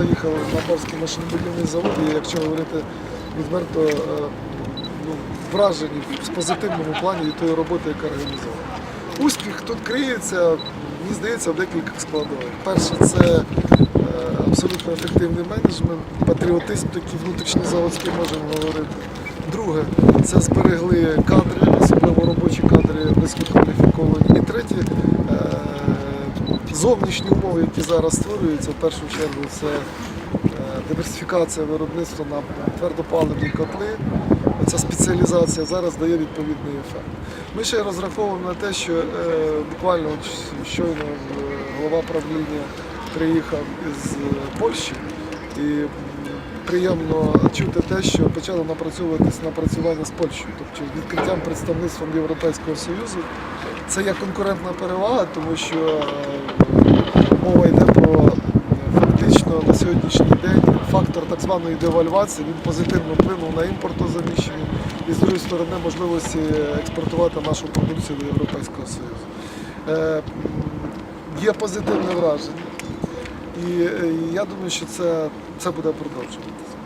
заїхав на Барський машинобудівний завод, і якщо говорити відверто, е, ну, вражені в позитивному плані від тої роботи, яка організована. Успіх тут криється, мені здається, в декількох складових. Перше, це е, абсолютно ефективний менеджмент, патріотизм, такий внутрішній заводський можемо говорити. Друге, це зберегли кадри, особливо робочі кадри висококваліфіковані. І третє, зовнішні умови, які зараз створюються, в першу чергу, це е, диверсифікація виробництва на твердопаливні котли. Ця спеціалізація зараз дає відповідний ефект. Ми ще розраховуємо на те, що е, буквально щойно е, голова правління приїхав із Польщі і приємно чути те, що почало напрацьовуватись напрацювання з Польщею, тобто відкриттям представництвом Європейського Союзу. Це є конкурентна перевага, тому що е, мова йде про е, фактично на сьогоднішній день фактор так званої девальвації, він позитивно вплинув на імпортозаміщення і з другої сторони можливості експортувати нашу продукцію до Європейського Союзу. Е, Є позитивне враження. І я думаю, що це, це буде продовжуватися.